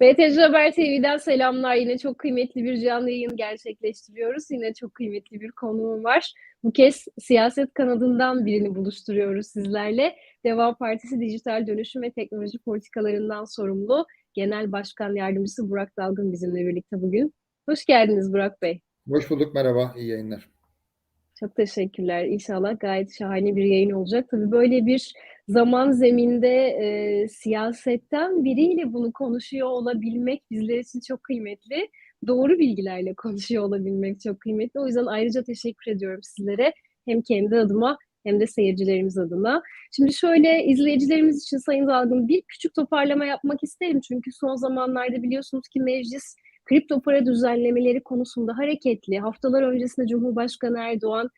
BTC Haber TV'den selamlar. Yine çok kıymetli bir canlı yayın gerçekleştiriyoruz. Yine çok kıymetli bir konuğum var. Bu kez siyaset kanadından birini buluşturuyoruz sizlerle. Deva Partisi Dijital Dönüşüm ve Teknoloji Politikalarından sorumlu Genel Başkan Yardımcısı Burak Dalgın bizimle birlikte bugün. Hoş geldiniz Burak Bey. Hoş bulduk, merhaba, iyi yayınlar. Çok teşekkürler. İnşallah gayet şahane bir yayın olacak. Tabii böyle bir zaman zeminde e, siyasetten biriyle bunu konuşuyor olabilmek bizler için çok kıymetli. Doğru bilgilerle konuşuyor olabilmek çok kıymetli. O yüzden ayrıca teşekkür ediyorum sizlere. Hem kendi adıma hem de seyircilerimiz adına. Şimdi şöyle izleyicilerimiz için Sayın Dalgın bir küçük toparlama yapmak isterim. Çünkü son zamanlarda biliyorsunuz ki meclis kripto para düzenlemeleri konusunda hareketli. Haftalar öncesinde Cumhurbaşkanı Erdoğan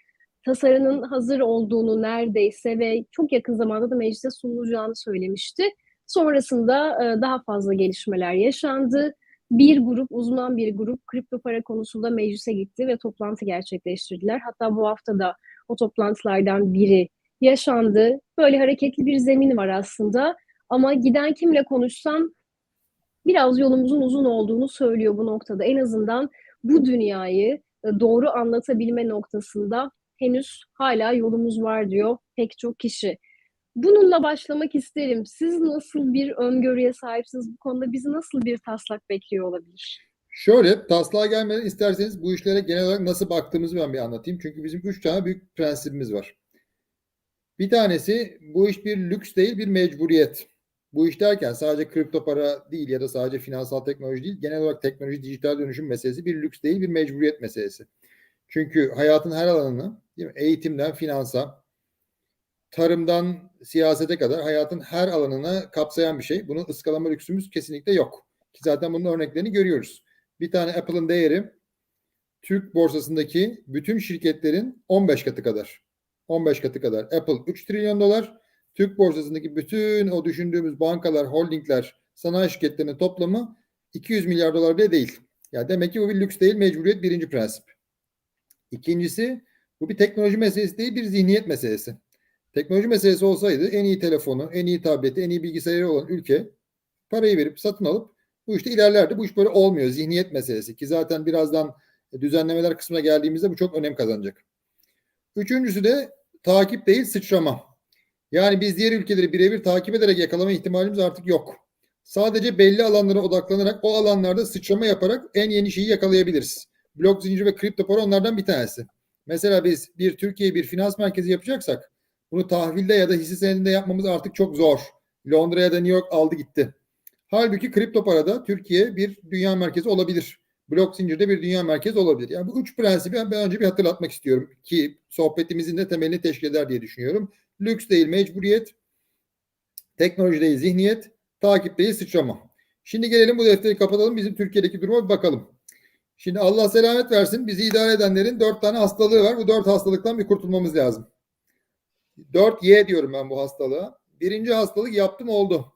tasarının hazır olduğunu neredeyse ve çok yakın zamanda da meclise sunulacağını söylemişti. Sonrasında e, daha fazla gelişmeler yaşandı. Bir grup, uzman bir grup kripto para konusunda meclise gitti ve toplantı gerçekleştirdiler. Hatta bu hafta da o toplantılardan biri yaşandı. Böyle hareketli bir zemin var aslında. Ama giden kimle konuşsam biraz yolumuzun uzun olduğunu söylüyor bu noktada. En azından bu dünyayı e, doğru anlatabilme noktasında henüz hala yolumuz var diyor pek çok kişi. Bununla başlamak isterim. Siz nasıl bir öngörüye sahipsiniz bu konuda? Bizi nasıl bir taslak bekliyor olabilir? Şöyle taslağa gelmeden isterseniz bu işlere genel olarak nasıl baktığımızı ben bir anlatayım. Çünkü bizim üç tane büyük prensibimiz var. Bir tanesi bu iş bir lüks değil bir mecburiyet. Bu iş derken sadece kripto para değil ya da sadece finansal teknoloji değil, genel olarak teknoloji, dijital dönüşüm meselesi bir lüks değil, bir mecburiyet meselesi. Çünkü hayatın her alanını, değil mi? eğitimden finansa, tarımdan siyasete kadar hayatın her alanını kapsayan bir şey. Bunun ıskalama lüksümüz kesinlikle yok. Ki zaten bunun örneklerini görüyoruz. Bir tane Apple'ın değeri Türk borsasındaki bütün şirketlerin 15 katı kadar. 15 katı kadar. Apple 3 trilyon dolar, Türk borsasındaki bütün o düşündüğümüz bankalar, holdingler, sanayi şirketlerinin toplamı 200 milyar dolar bile değil. Yani demek ki bu bir lüks değil, mecburiyet birinci prensip. İkincisi bu bir teknoloji meselesi değil, bir zihniyet meselesi. Teknoloji meselesi olsaydı en iyi telefonu, en iyi tableti, en iyi bilgisayarı olan ülke parayı verip satın alıp bu işte ilerlerdi. Bu iş böyle olmuyor. Zihniyet meselesi ki zaten birazdan düzenlemeler kısmına geldiğimizde bu çok önem kazanacak. Üçüncüsü de takip değil sıçrama. Yani biz diğer ülkeleri birebir takip ederek yakalama ihtimalimiz artık yok. Sadece belli alanlara odaklanarak o alanlarda sıçrama yaparak en yeni şeyi yakalayabiliriz. Blok zinciri ve kripto para onlardan bir tanesi. Mesela biz bir Türkiye bir finans merkezi yapacaksak bunu tahvilde ya da hisse senedinde yapmamız artık çok zor. Londra'ya da New York aldı gitti. Halbuki kripto parada Türkiye bir dünya merkezi olabilir. Blok zincirde bir dünya merkezi olabilir. Yani bu üç prensibi ben önce bir hatırlatmak istiyorum ki sohbetimizin de temelini teşkil eder diye düşünüyorum. Lüks değil mecburiyet, teknoloji değil zihniyet, takip değil sıçrama. Şimdi gelelim bu defteri kapatalım. Bizim Türkiye'deki duruma bir bakalım. Şimdi Allah selamet versin. Bizi idare edenlerin dört tane hastalığı var. Bu dört hastalıktan bir kurtulmamız lazım. Dört Y diyorum ben bu hastalığa. Birinci hastalık yaptım oldu.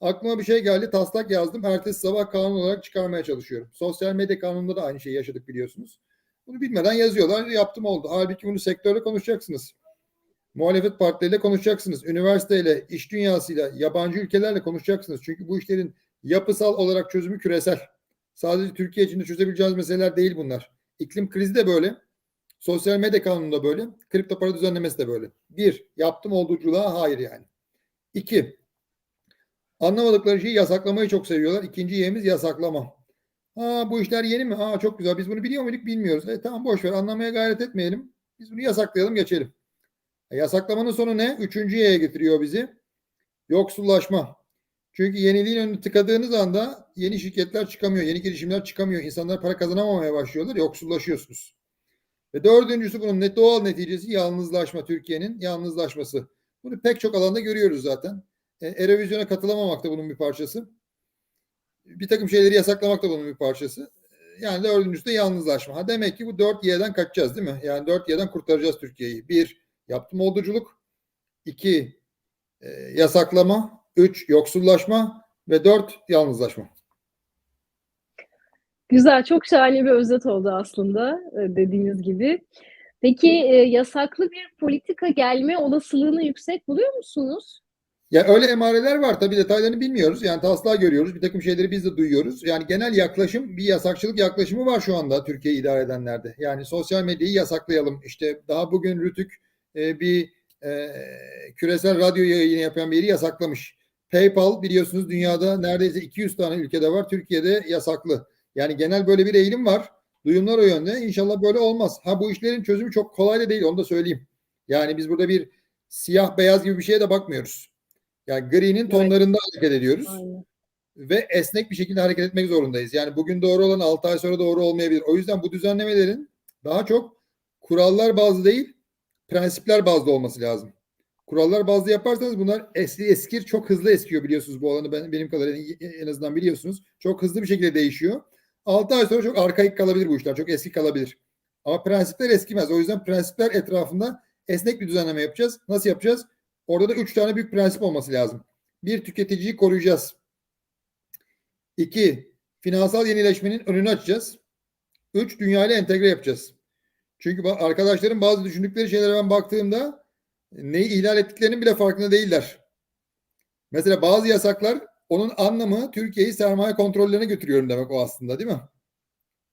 Aklıma bir şey geldi. Taslak yazdım. Ertesi sabah kanun olarak çıkarmaya çalışıyorum. Sosyal medya kanununda da aynı şeyi yaşadık biliyorsunuz. Bunu bilmeden yazıyorlar. Yaptım oldu. Halbuki bunu sektörle konuşacaksınız. Muhalefet partileriyle konuşacaksınız. Üniversiteyle, iş dünyasıyla, yabancı ülkelerle konuşacaksınız. Çünkü bu işlerin yapısal olarak çözümü küresel. Sadece Türkiye içinde çözebileceğimiz meseleler değil bunlar. İklim krizi de böyle. Sosyal medya kanunu da böyle. Kripto para düzenlemesi de böyle. Bir, yaptım olduğuculuğa hayır yani. İki, anlamadıkları şeyi yasaklamayı çok seviyorlar. İkinci yeğimiz yasaklama. Ha bu işler yeni mi? Ha çok güzel. Biz bunu biliyor muyduk bilmiyoruz. E tamam boş ver anlamaya gayret etmeyelim. Biz bunu yasaklayalım geçelim. E, yasaklamanın sonu ne? Üçüncü Y'ye getiriyor bizi. Yoksullaşma. Çünkü yeniliğin önünü tıkadığınız anda yeni şirketler çıkamıyor, yeni girişimler çıkamıyor. İnsanlar para kazanamamaya başlıyorlar, yoksullaşıyorsunuz. Ve dördüncüsü bunun net doğal neticesi yalnızlaşma, Türkiye'nin yalnızlaşması. Bunu pek çok alanda görüyoruz zaten. E, Erevizyona katılamamak da bunun bir parçası. Bir takım şeyleri yasaklamak da bunun bir parçası. E, yani dördüncüsü de yalnızlaşma. Ha demek ki bu dört Y'den kaçacağız değil mi? Yani dört Y'den kurtaracağız Türkiye'yi. Bir, yaptım olduculuk. iki e, yasaklama. Üç, yoksullaşma. Ve dört, yalnızlaşma. Güzel, çok şahane bir özet oldu aslında e, dediğiniz gibi. Peki e, yasaklı bir politika gelme olasılığını yüksek buluyor musunuz? Ya öyle emareler var tabii detaylarını bilmiyoruz. Yani taslağı görüyoruz. Bir takım şeyleri biz de duyuyoruz. Yani genel yaklaşım bir yasakçılık yaklaşımı var şu anda Türkiye'yi idare edenlerde. Yani sosyal medyayı yasaklayalım. İşte daha bugün Rütük e, bir e, küresel radyo yayını yapan bir yeri yasaklamış. PayPal biliyorsunuz dünyada neredeyse 200 tane ülkede var. Türkiye'de yasaklı. Yani genel böyle bir eğilim var. Duyumlar o yönde. İnşallah böyle olmaz. Ha bu işlerin çözümü çok kolay da değil onu da söyleyeyim. Yani biz burada bir siyah beyaz gibi bir şeye de bakmıyoruz. Yani gri'nin tonlarında hareket ediyoruz. Aynen. Ve esnek bir şekilde hareket etmek zorundayız. Yani bugün doğru olan 6 ay sonra doğru olmayabilir. O yüzden bu düzenlemelerin daha çok kurallar bazlı değil, prensipler bazlı olması lazım. Kurallar bazlı yaparsanız bunlar eski eskir çok hızlı eskiyor biliyorsunuz bu alanı ben, benim kadar en azından biliyorsunuz. Çok hızlı bir şekilde değişiyor. 6 ay sonra çok arkaik kalabilir bu işler. Çok eski kalabilir. Ama prensipler eskimez. O yüzden prensipler etrafında esnek bir düzenleme yapacağız. Nasıl yapacağız? Orada da üç tane büyük prensip olması lazım. Bir, tüketiciyi koruyacağız. İki, finansal yenileşmenin önünü açacağız. Üç, dünyayla entegre yapacağız. Çünkü arkadaşların bazı düşündükleri şeylere ben baktığımda neyi ihlal ettiklerinin bile farkında değiller. Mesela bazı yasaklar onun anlamı Türkiye'yi sermaye kontrollerine götürüyorum demek o aslında değil mi?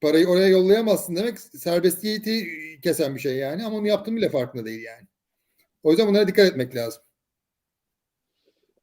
Parayı oraya yollayamazsın demek serbestiyeti kesen bir şey yani ama onu yaptığın bile farkında değil yani. O yüzden bunlara dikkat etmek lazım.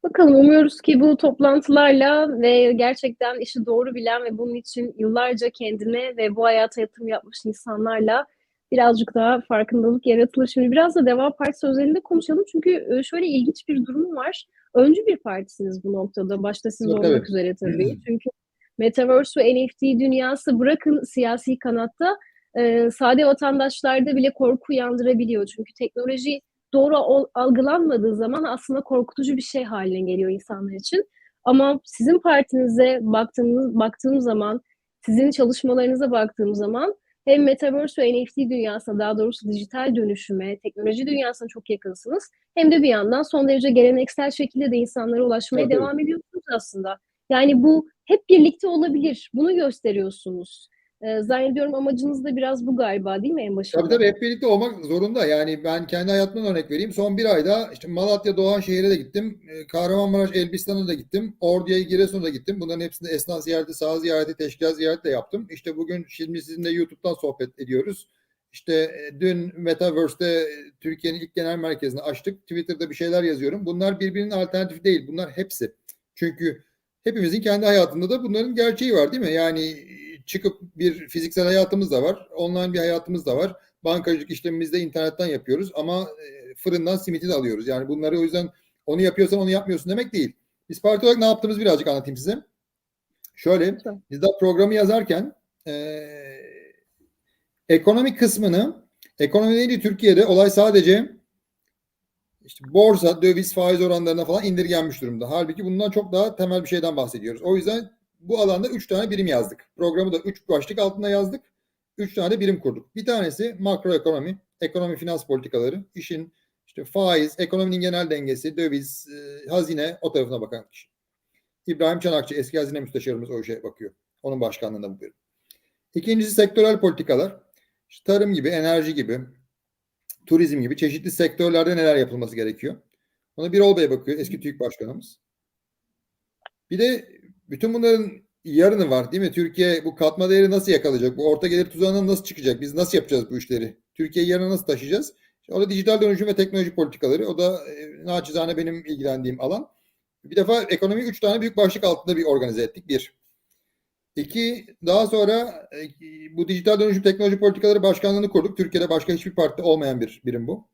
Bakalım umuyoruz ki bu toplantılarla ve gerçekten işi doğru bilen ve bunun için yıllarca kendine ve bu hayata yatırım yapmış insanlarla birazcık daha farkındalık yaratılır. Şimdi biraz da Deva Partisi özelinde konuşalım. Çünkü şöyle ilginç bir durum var. Öncü bir partisiniz bu noktada. Başta siz Evet, olmak evet. üzere tabii. Çünkü Metaverse ve NFT dünyası bırakın siyasi kanatta e, sade vatandaşlarda bile korku uyandırabiliyor. Çünkü teknoloji doğru ol- algılanmadığı zaman aslında korkutucu bir şey haline geliyor insanlar için. Ama sizin partinize baktığımız baktığım zaman, sizin çalışmalarınıza baktığım zaman hem Metaverse ve NFT dünyasına daha doğrusu dijital dönüşüme, teknoloji dünyasına çok yakınsınız. Hem de bir yandan son derece geleneksel şekilde de insanlara ulaşmaya Tabii. devam ediyorsunuz aslında. Yani bu hep birlikte olabilir. Bunu gösteriyorsunuz. Ee, zannediyorum amacınız da biraz bu galiba değil mi en başında? Tabii tabii hep birlikte olmak zorunda. Yani ben kendi hayatımdan örnek vereyim. Son bir ayda işte Malatya Doğanşehir'e de gittim. Ee, Kahramanmaraş Elbistan'a da gittim. Ordu'ya Giresun'a da gittim. Bunların hepsinde esnaf ziyareti, saha ziyareti, teşkilat ziyareti de yaptım. İşte bugün şimdi sizinle YouTube'dan sohbet ediyoruz. İşte e, dün Metaverse'de e, Türkiye'nin ilk genel merkezini açtık. Twitter'da bir şeyler yazıyorum. Bunlar birbirinin alternatifi değil. Bunlar hepsi. Çünkü hepimizin kendi hayatında da bunların gerçeği var değil mi? Yani çıkıp bir fiziksel hayatımız da var. Online bir hayatımız da var. Bankacılık işlemimizi de internetten yapıyoruz ama e, fırından simiti de alıyoruz. Yani bunları o yüzden onu yapıyorsan onu yapmıyorsun demek değil. Biz parti olarak ne yaptığımızı birazcık anlatayım size. Şöyle, biz daha programı yazarken e, ekonomi kısmını, ekonomi değil Türkiye'de olay sadece işte borsa, döviz, faiz oranlarına falan indirgenmiş durumda. Halbuki bundan çok daha temel bir şeyden bahsediyoruz. O yüzden bu alanda üç tane birim yazdık. Programı da üç başlık altında yazdık. Üç tane birim kurduk. Bir tanesi makroekonomi, ekonomi finans politikaları, işin işte faiz, ekonominin genel dengesi, döviz, e, hazine o tarafına bakan kişi. İbrahim Çanakçı eski hazine müsteşarımız o işe bakıyor. Onun başkanlığında bu birim. İkincisi sektörel politikalar. İşte tarım gibi, enerji gibi, turizm gibi çeşitli sektörlerde neler yapılması gerekiyor. Ona Birol Bey bakıyor, eski TÜİK Başkanımız. Bir de bütün bunların yarını var değil mi? Türkiye bu katma değeri nasıl yakalayacak? Bu orta gelir tuzağından nasıl çıkacak? Biz nasıl yapacağız bu işleri? Türkiye'yi yarına nasıl taşıyacağız? O da dijital dönüşüm ve teknoloji politikaları. O da e, naçizane benim ilgilendiğim alan. Bir defa ekonomi üç tane büyük başlık altında bir organize ettik. Bir. İki, daha sonra e, bu dijital dönüşüm teknoloji politikaları başkanlığını kurduk. Türkiye'de başka hiçbir partide olmayan bir birim bu.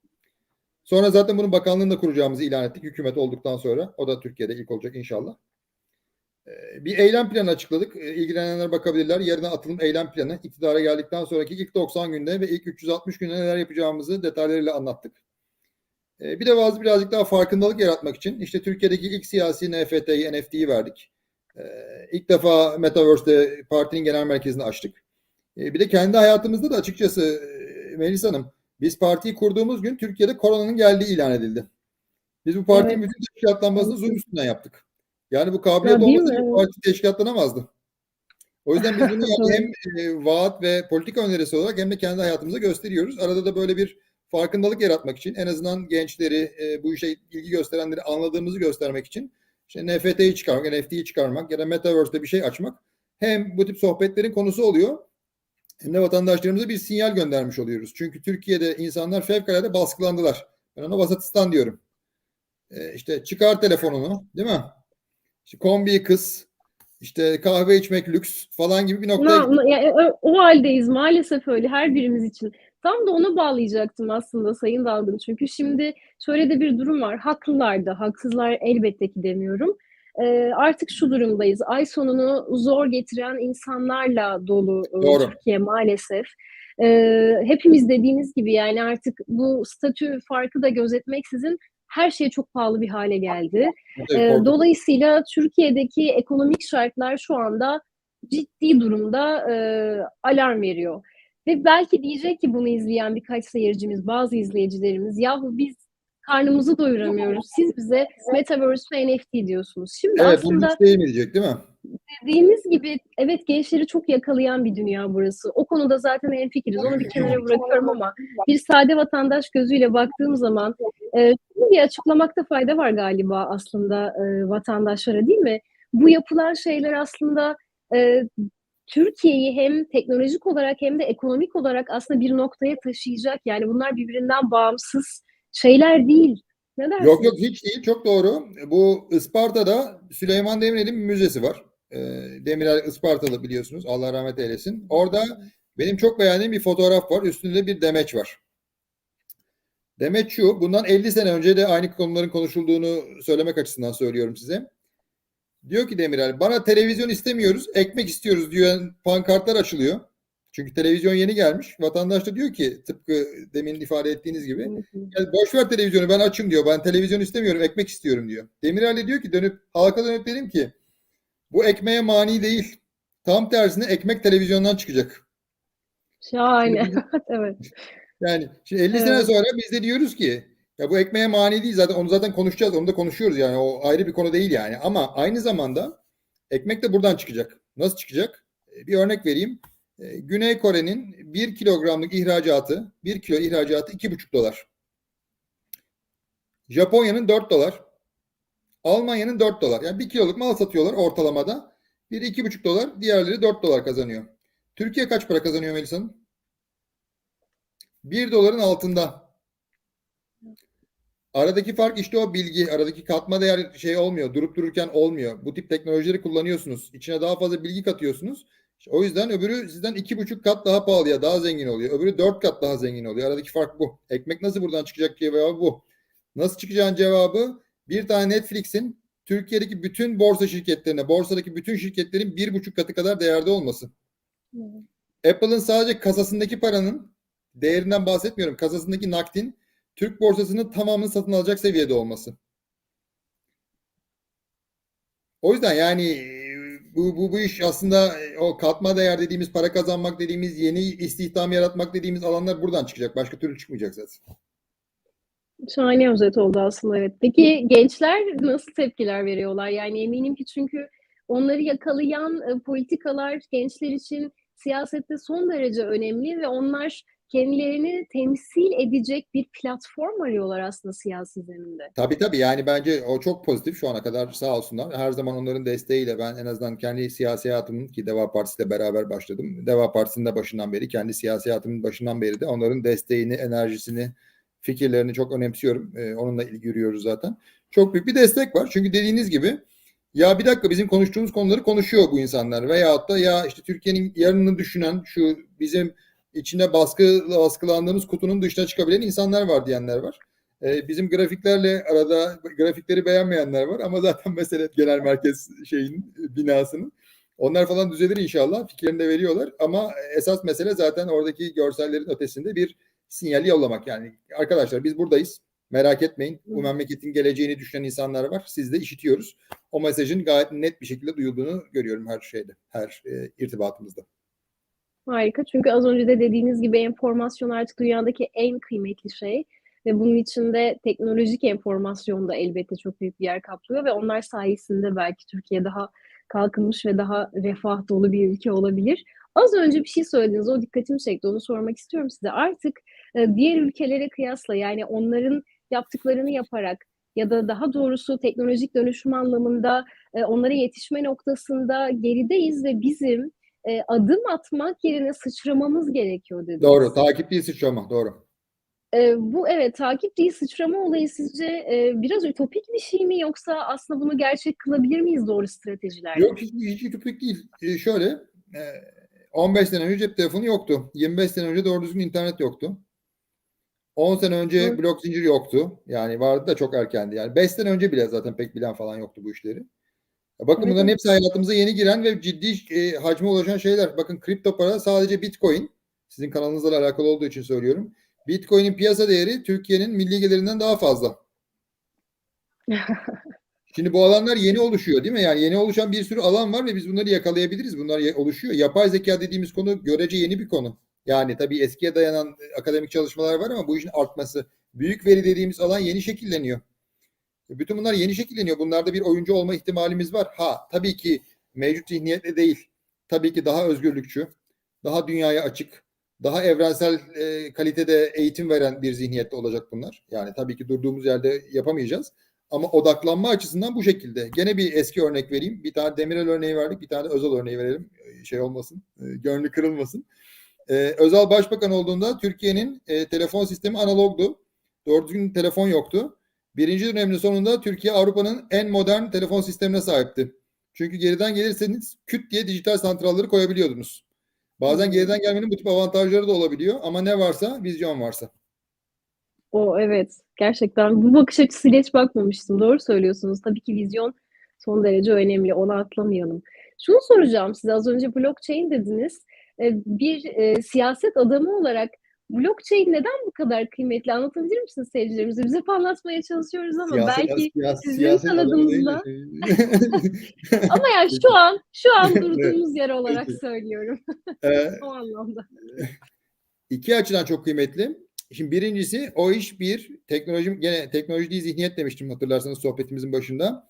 Sonra zaten bunun bakanlığını da kuracağımızı ilan ettik. Hükümet olduktan sonra. O da Türkiye'de ilk olacak inşallah. Ee, Bir eylem planı açıkladık. Ee, İlgilenenler bakabilirler. Yarına atılım eylem planı. İktidara geldikten sonraki ilk 90 günde ve ilk 360 günde neler yapacağımızı detaylarıyla anlattık. Ee, Bir de bazı birazcık daha farkındalık yaratmak için işte Türkiye'deki ilk siyasi NFT'yi, NFT'yi verdik. İlk defa Metaverse'de partinin genel merkezini açtık. Bir de kendi hayatımızda da açıkçası e, Melis Hanım biz partiyi kurduğumuz gün Türkiye'de koronanın geldiği ilan edildi. Biz bu partinin Evet. bütün teşkilatlanmasını Zoom üstünden yaptık. Yani bu Ya kabiliyet değil olmasa mi? bu parti teşkilatlanamazdı. O yüzden biz bunu yani hem e, vaat ve politika önerisi olarak hem de kendi hayatımızda gösteriyoruz. Arada da böyle bir farkındalık yaratmak için en azından gençleri e, bu işe ilgi gösterenleri anladığımızı göstermek için işte NFT'yi çıkarmak, NFT'yi çıkarmak ya da Metaverse'de bir şey açmak hem bu tip sohbetlerin konusu oluyor hem de vatandaşlarımıza bir sinyal göndermiş oluyoruz. Çünkü Türkiye'de insanlar fevkalade baskılandılar. Ben ona vasatistan diyorum. Ee, işte çıkar telefonunu değil mi? İşte kombi kız, işte kahve içmek lüks falan gibi bir noktaya Na, yani, o haldeyiz maalesef öyle her birimiz için. Tam da ona bağlayacaktım aslında Sayın Dalgın. Çünkü şimdi şöyle de bir durum var. Haklılar da, haksızlar elbette ki demiyorum. Ee, artık şu durumdayız. Ay sonunu zor getiren insanlarla dolu Doğru. Türkiye maalesef. Ee, hepimiz dediğiniz gibi yani artık bu statü farkı da gözetmeksizin her şey çok pahalı bir hale geldi. Evet, dolayısıyla Türkiye'deki ekonomik şartlar şu anda ciddi durumda e, alarm veriyor. Ve belki diyecek ki bunu izleyen birkaç seyircimiz, bazı izleyicilerimiz, yahu biz karnımızı doyuramıyoruz. Siz bize Metaverse ve NFT diyorsunuz. Şimdi evet, aslında bu değil mi diyecek değil mi? Dediğimiz gibi evet gençleri çok yakalayan bir dünya burası. O konuda zaten hemfikiriz. Onu bir kenara bırakıyorum ama bir sade vatandaş gözüyle baktığım zaman e, bir açıklamakta fayda var galiba aslında e, vatandaşlara değil mi? Bu yapılan şeyler aslında e, Türkiye'yi hem teknolojik olarak hem de ekonomik olarak aslında bir noktaya taşıyacak. Yani bunlar birbirinden bağımsız şeyler değil. Ne dersiniz? Yok yok hiç değil. Çok doğru. Bu Isparta'da Süleyman Demirel'in müzesi var. E, Demirel Ispartalı biliyorsunuz. Allah rahmet eylesin. Orada benim çok beğendiğim bir fotoğraf var. Üstünde bir demeç var. Demeç şu. Bundan 50 sene önce de aynı konuların konuşulduğunu söylemek açısından söylüyorum size. Diyor ki Demirel bana televizyon istemiyoruz ekmek istiyoruz diyor pankartlar açılıyor. Çünkü televizyon yeni gelmiş. Vatandaş da diyor ki tıpkı demin ifade ettiğiniz gibi yani boş ver televizyonu ben açım diyor. Ben televizyon istemiyorum ekmek istiyorum diyor. Demirel de diyor ki dönüp halka dönüp dedim ki bu ekmeğe mani değil. Tam tersine ekmek televizyondan çıkacak. Şahane. evet. Yani şimdi 50 evet. sene sonra biz de diyoruz ki ya bu ekmeğe mani değil zaten onu zaten konuşacağız. Onu da konuşuyoruz yani o ayrı bir konu değil yani. Ama aynı zamanda ekmek de buradan çıkacak. Nasıl çıkacak? Bir örnek vereyim. Güney Kore'nin 1 kilogramlık ihracatı, 1 kilo ihracatı 2,5 dolar. Japonya'nın 4 dolar. Almanya'nın 4 dolar. Yani 1 kiloluk mal satıyorlar ortalamada. Biri 2,5 dolar, diğerleri 4 dolar kazanıyor. Türkiye kaç para kazanıyor Melisa Hanım? 1 doların altında. Aradaki fark işte o bilgi, aradaki katma değer şey olmuyor, durup dururken olmuyor. Bu tip teknolojileri kullanıyorsunuz. İçine daha fazla bilgi katıyorsunuz. İşte o yüzden öbürü sizden iki buçuk kat daha pahalıya, daha zengin oluyor. Öbürü dört kat daha zengin oluyor. Aradaki fark bu. Ekmek nasıl buradan çıkacak cevabı bu. Nasıl çıkacağın cevabı bir tane Netflix'in Türkiye'deki bütün borsa şirketlerine, borsadaki bütün şirketlerin bir buçuk katı kadar değerde olması. Hmm. Apple'ın sadece kasasındaki paranın değerinden bahsetmiyorum. Kasasındaki nakdin Türk borsasının tamamını satın alacak seviyede olması. O yüzden yani bu, bu, bu iş aslında o katma değer dediğimiz para kazanmak dediğimiz yeni istihdam yaratmak dediğimiz alanlar buradan çıkacak. Başka türlü çıkmayacak zaten. Şahane özet oldu aslında evet. Peki gençler nasıl tepkiler veriyorlar? Yani eminim ki çünkü onları yakalayan politikalar gençler için siyasette son derece önemli ve onlar kendilerini temsil edecek bir platform arıyorlar aslında siyasi zeminde. Tabii tabii yani bence o çok pozitif şu ana kadar sağ olsunlar. Her zaman onların desteğiyle ben en azından kendi siyasi hayatımın ki Deva Partisi ile beraber başladım. Deva Partisi'nin de başından beri kendi siyasi hayatımın başından beri de onların desteğini, enerjisini, fikirlerini çok önemsiyorum. Ee, onunla ilgi zaten. Çok büyük bir destek var. Çünkü dediğiniz gibi ya bir dakika bizim konuştuğumuz konuları konuşuyor bu insanlar. Veyahut da ya işte Türkiye'nin yarınını düşünen şu bizim içine baskı baskılandığımız kutunun dışına çıkabilen insanlar var diyenler var. Ee, bizim grafiklerle arada grafikleri beğenmeyenler var ama zaten mesele genel merkez şeyin binasının. Onlar falan düzelir inşallah. Fikirlerini de veriyorlar ama esas mesele zaten oradaki görsellerin ötesinde bir sinyali yollamak. Yani arkadaşlar biz buradayız. Merak etmeyin. Bu memleketin geleceğini düşünen insanlar var. Siz de işitiyoruz. O mesajın gayet net bir şekilde duyulduğunu görüyorum her şeyde, her e, irtibatımızda. Harika. Çünkü az önce de dediğiniz gibi enformasyon artık dünyadaki en kıymetli şey. Ve bunun içinde teknolojik enformasyon da elbette çok büyük bir yer kaplıyor ve onlar sayesinde belki Türkiye daha kalkınmış ve daha refah dolu bir ülke olabilir. Az önce bir şey söylediniz, o dikkatimi çekti, onu sormak istiyorum size. Artık e, diğer ülkelere kıyasla yani onların yaptıklarını yaparak ya da daha doğrusu teknolojik dönüşüm anlamında e, onlara yetişme noktasında gerideyiz ve bizim e, adım atmak yerine sıçramamız gerekiyor dediniz. Doğru. Takip değil sıçrama. Doğru. E, bu evet takip değil sıçrama olayı sizce e, biraz ütopik bir şey mi yoksa aslında bunu gerçek kılabilir miyiz doğru stratejilerle? Yok hiç, hiç ütopik değil. E, şöyle e, 15 sene önce cep telefonu yoktu. 25 sene önce doğru düzgün internet yoktu. 10 sene önce blok zincir yoktu. Yani vardı da çok erkendi. Yani 5 sene önce bile zaten pek bilen falan yoktu bu işleri. Bakın Evet, bunların hepsi hayatımıza yeni giren ve ciddi e, hacme ulaşan şeyler. Bakın kripto para sadece Bitcoin. Sizin kanalınızla alakalı olduğu için söylüyorum. Bitcoin'in piyasa değeri Türkiye'nin milli gelirinden daha fazla. Şimdi bu alanlar yeni oluşuyor değil mi? Yani yeni oluşan bir sürü alan var ve biz bunları yakalayabiliriz. Bunlar oluşuyor. Yapay zeka dediğimiz konu görece yeni bir konu. Yani tabii eskiye dayanan e, akademik çalışmalar var ama bu işin artması. Büyük veri dediğimiz alan yeni şekilleniyor. E, Bütün bunlar yeni şekilleniyor. Bunlarda bir oyuncu olma ihtimalimiz var. Ha tabii ki mevcut zihniyetle değil. Tabii ki daha özgürlükçü, daha dünyaya açık, daha evrensel e, kalitede eğitim veren bir zihniyette olacak bunlar. Yani tabii ki durduğumuz yerde yapamayacağız. Ama odaklanma açısından bu şekilde. Gene bir eski örnek vereyim. Bir tane Demirel örneği verdik. Bir tane Özal örneği verelim. E, Şey olmasın. e, Gönlü kırılmasın. E, Özal başbakan olduğunda Türkiye'nin e, telefon sistemi analogdu. Doğru düzgün telefon yoktu. Birinci dönemin sonunda Türkiye Avrupa'nın en modern telefon sistemine sahipti. Çünkü geriden gelirseniz küt diye dijital santralları koyabiliyordunuz. Bazen Hmm. geriden gelmenin bu tip avantajları da olabiliyor ama ne varsa vizyon varsa. O evet. Gerçekten bu bakış açısıyla hiç bakmamıştım. Doğru söylüyorsunuz. Tabii ki vizyon son derece önemli. Onu atlamayalım. Şunu soracağım size. Az önce blockchain dediniz. E, Bir e, siyaset adamı olarak blockchain neden bu kadar kıymetli? Anlatabilir misiniz seyircilerimize? Biz hep anlatmaya çalışıyoruz ama belki siyasi- sizin siyaset şey- ama yani şu an şu an durduğumuz yer olarak söylüyorum Ee, o anlamda. iki açıdan çok kıymetli. Şimdi birincisi o iş bir teknoloji gene teknoloji değil zihniyet demiştim hatırlarsanız sohbetimizin başında.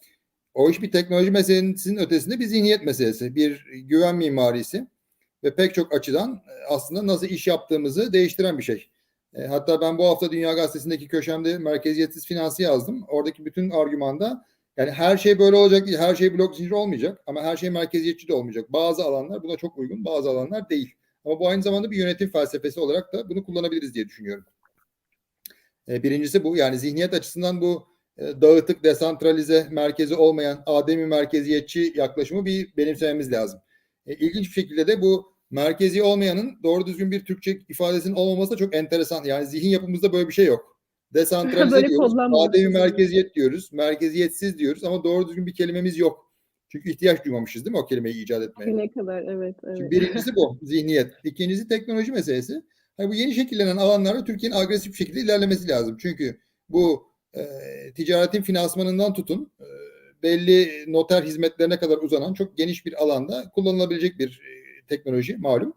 O iş bir teknoloji meselesinin ötesinde bir zihniyet meselesi, bir güven mimarisi ve pek çok açıdan e, aslında nasıl iş yaptığımızı değiştiren bir şey. E, hatta ben bu hafta Dünya Gazetesi'ndeki köşemde merkeziyetsiz finansı yazdım. Oradaki bütün argümanda yani her şey böyle olacak her şey blok zinciri olmayacak ama her şey merkeziyetçi de olmayacak. Bazı alanlar buna çok uygun, bazı alanlar değil. Ama bu aynı zamanda bir yönetim felsefesi olarak da bunu kullanabiliriz diye düşünüyorum. E, birincisi bu yani zihniyet açısından bu e, dağıtık, desantralize, merkezi olmayan, ademi merkeziyetçi yaklaşımı bir benimsememiz lazım. E, ilginç bir şekilde de bu merkezi olmayanın doğru düzgün bir Türkçe ifadesinin olmaması da çok enteresan. Yani zihin yapımızda böyle bir şey yok. Desantralize diyoruz, ademi merkeziyet diyoruz, merkeziyetsiz diyoruz ama doğru düzgün bir kelimemiz yok. Çünkü ihtiyaç duymamışız değil mi o kelimeyi icat etmeye? Ne kadar evet Şimdi evet. birincisi bu zihniyet. İkincisi teknoloji meselesi. Hani bu yeni şekillenen alanlarda Türkiye'nin agresif bir şekilde ilerlemesi lazım. Çünkü bu e, ticaretin finansmanından tutun e, belli noter hizmetlerine kadar uzanan çok geniş bir alanda kullanılabilecek bir e, teknoloji malum.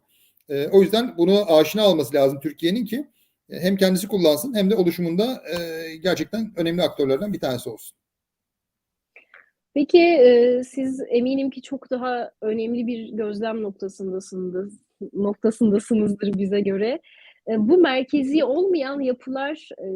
E, o yüzden bunu aşina olması lazım Türkiye'nin ki e, hem kendisi kullansın hem de oluşumunda e, gerçekten önemli aktörlerden bir tanesi olsun. Peki e, siz eminim ki çok daha önemli bir gözlem noktasındasınız, noktasındasınızdır bize göre. E, bu merkezi olmayan yapılar e,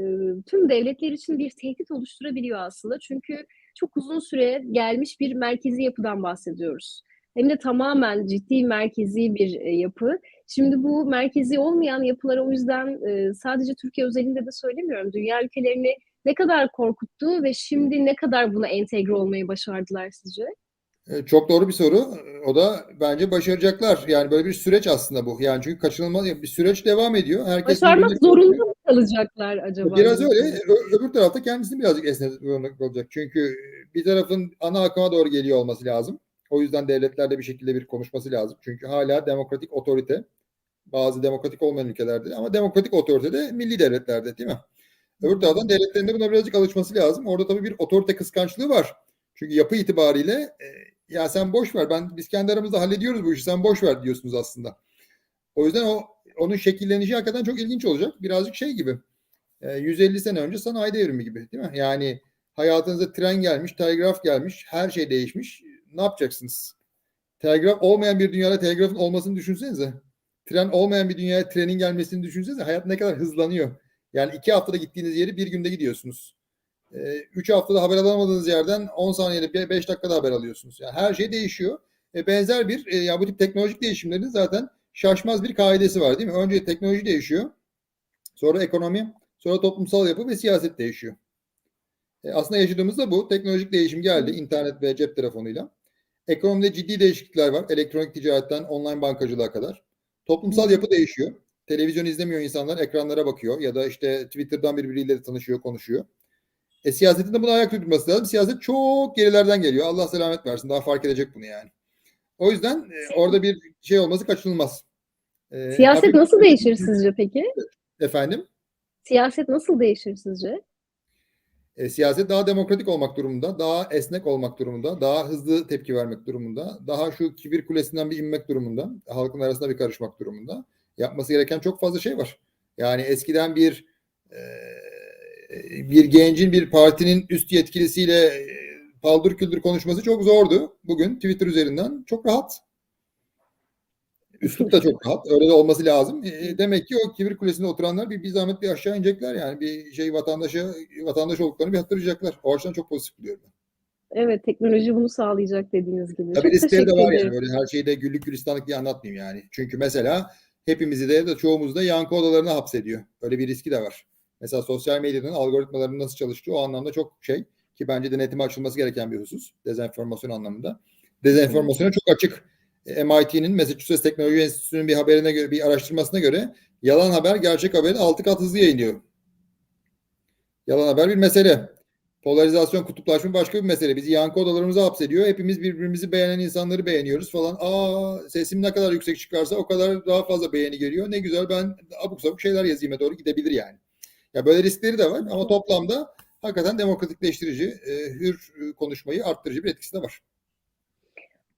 tüm devletler için bir tehdit oluşturabiliyor aslında. Çünkü çok uzun süre gelmiş bir merkezi yapıdan bahsediyoruz. Hem de tamamen ciddi merkezi bir e, yapı. Şimdi bu merkezi olmayan yapılara o yüzden e, sadece Türkiye özelinde de söylemiyorum. Dünya ülkelerini ne kadar korkuttu ve şimdi ne kadar buna entegre olmayı başardılar sizce? E, Çok doğru bir soru. O da bence başaracaklar. Yani böyle bir süreç aslında bu. Yani çünkü kaçınılmaz bir süreç devam ediyor. Herkes Başarmak birbirine- zorunda mı kalacaklar acaba? Biraz öyle. Ö- öbür tarafta kendisini birazcık esnetmek olacak. Çünkü bir tarafın ana akıma doğru geliyor olması lazım. O yüzden devletlerle bir şekilde bir konuşması lazım. Çünkü hala demokratik otorite bazı demokratik olmayan ülkelerde ama demokratik otorite de milli devletlerde değil mi? Öbür taraftan devletlerin de buna birazcık alışması lazım. Orada tabii bir otorite kıskançlığı var. Çünkü yapı itibariyle e, ya sen boş ver ben biz kendi aramızda hallediyoruz bu işi sen boş ver diyorsunuz aslında. O yüzden o onun şekillenişi hakikaten çok ilginç olacak. Birazcık şey gibi. e, 150 sene önce sanayi devrimi gibi değil mi? Yani hayatınıza tren gelmiş, telgraf gelmiş, her şey değişmiş. Ne yapacaksınız? Telgraf olmayan bir dünyada telgrafın olmasını düşünsenize. tren olmayan bir dünyaya trenin gelmesini düşünsenize hayat ne kadar hızlanıyor. Yani iki haftada gittiğiniz yeri bir günde gidiyorsunuz. Ee, üç haftada haber alamadığınız yerden 10 saniyede 5 dakikada haber alıyorsunuz. Yani her şey değişiyor. E, benzer bir e, ya bu tip teknolojik değişimlerin zaten şaşmaz bir kaidesi var değil mi? Önce teknoloji değişiyor. Sonra ekonomi, sonra toplumsal yapı ve siyaset değişiyor. E, aslında yaşadığımız da bu. Teknolojik değişim geldi internet ve cep telefonuyla. Ekonomide ciddi değişiklikler var. Elektronik ticaretten online bankacılığa kadar. Toplumsal yapı değişiyor. Televizyon izlemiyor insanlar, ekranlara bakıyor ya da işte Twitter'dan birbiriyle tanışıyor, konuşuyor. E siyasetin de buna ayak uydurması lazım. Siyaset çok gerilerden geliyor. Allah selamet versin. Daha fark edecek bunu yani. O yüzden e, orada bir şey olması kaçınılmaz. E, Siyaset hafif- nasıl değişir sizce peki? Efendim? Siyaset nasıl değişir sizce? E, siyaset daha demokratik olmak durumunda, daha esnek olmak durumunda, daha hızlı tepki vermek durumunda, daha şu kibir kulesinden bir inmek durumunda, halkın arasında bir karışmak durumunda. Yapması gereken çok fazla şey var. Yani eskiden bir e, bir gencin bir partinin üst yetkilisiyle e, paldır küldür konuşması çok zordu. Bugün Twitter üzerinden çok rahat. Üslup da çok rahat. Öyle de olması lazım. E, demek ki o kibir kulesinde oturanlar bir, bir zahmet bir aşağı inecekler yani. Bir şey vatandaşa vatandaş olduklarını bir hatırlayacaklar. O açıdan çok pozitif buluyorum. ben. Evet, teknoloji bunu sağlayacak dediğiniz gibi. Tabii riskleri de var yani. Böyle her şeyi de güllük gülistanlık diye anlatmayayım yani. Çünkü mesela hepimizi de ya da çoğumuzu da yankı odalarına hapsediyor. Öyle bir riski de var. Mesela sosyal medyanın algoritmalarının nasıl çalıştığı o anlamda çok şey ki bence denetime açılması gereken bir husus. Dezenformasyon anlamında. Dezenformasyona çok açık. E, MIT'nin Massachusetts Teknoloji Enstitüsü'nün bir haberine göre, bir araştırmasına göre yalan haber gerçek haberin 6 kat hızlı yayınlıyor. Yalan haber bir mesele. Polarizasyon, kutuplaşma başka bir mesele. Bizi yankı odalarımıza hapsediyor. Hepimiz birbirimizi beğenen insanları beğeniyoruz falan. Aa sesim ne kadar yüksek çıkarsa o kadar daha fazla beğeni geliyor. Ne güzel ben abuk sabuk şeyler yazayım'a doğru gidebilir yani. Ya böyle riskleri de var ama toplamda hakikaten demokratikleştirici, e, hür e, konuşmayı arttırıcı bir etkisi de var.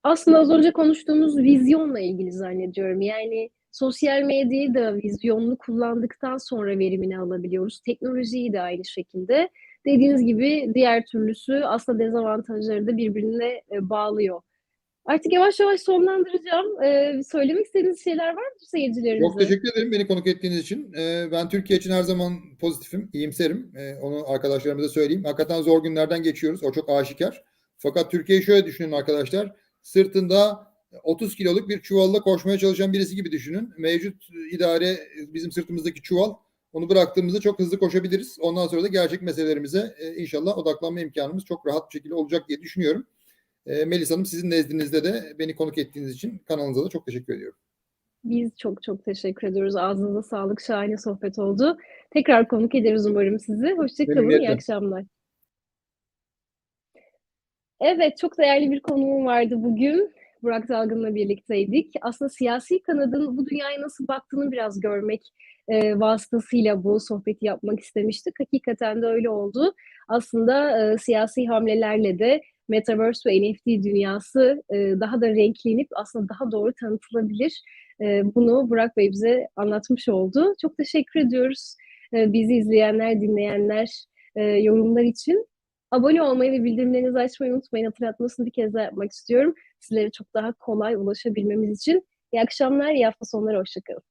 Aslında az önce konuştuğumuz vizyonla ilgili zannediyorum. Yani sosyal medyayı da vizyonlu kullandıktan sonra verimini alabiliyoruz. Teknolojiyi de aynı şekilde. Dediğiniz gibi diğer türlüsü aslında dezavantajları da birbirine e, bağlıyor. Artık yavaş yavaş sonlandıracağım. Ee, söylemek istediğiniz şeyler var mı seyircilerimize? Çok teşekkür ederim beni konuk ettiğiniz için. Ee, ben Türkiye için her zaman pozitifim, iyimserim. Ee, onu arkadaşlarımıza söyleyeyim. Hakikaten zor günlerden geçiyoruz. O çok aşikar. Fakat Türkiye'yi şöyle düşünün arkadaşlar. Sırtında 30 kiloluk bir çuvalla koşmaya çalışan birisi gibi düşünün. Mevcut idare bizim sırtımızdaki çuval. Onu bıraktığımızda çok hızlı koşabiliriz. Ondan sonra da gerçek meselelerimize e, inşallah odaklanma imkanımız çok rahat bir şekilde olacak diye düşünüyorum. E, Melis Hanım sizin nezdinizde de beni konuk ettiğiniz için kanalınıza da çok teşekkür ediyorum. Biz çok çok teşekkür ediyoruz. Ağzınıza sağlık. Şahane sohbet oldu. Tekrar konuk ederiz umarım sizi. Hoşçakalın. İyi akşamlar. Evet, çok değerli bir konuğum vardı bugün. Burak Dalgın'la birlikteydik. Aslında siyasi kanadın bu dünyaya nasıl baktığını biraz görmek e, vasıtasıyla bu sohbeti yapmak istemiştik. Hakikaten de öyle oldu. Aslında e, siyasi hamlelerle de Metaverse ve NFT dünyası e, daha da renklenip aslında daha doğru tanıtılabilir. E, bunu Burak Bey bize anlatmış oldu. Çok teşekkür ediyoruz e, bizi izleyenler, dinleyenler, e, yorumlar için. Abone olmayı ve bildirimlerinizi açmayı unutmayın. Hatırlatmasını bir kez daha yapmak istiyorum. Sizlere çok daha kolay ulaşabilmemiz için. İyi akşamlar, iyi hafta sonları, hoşçakalın.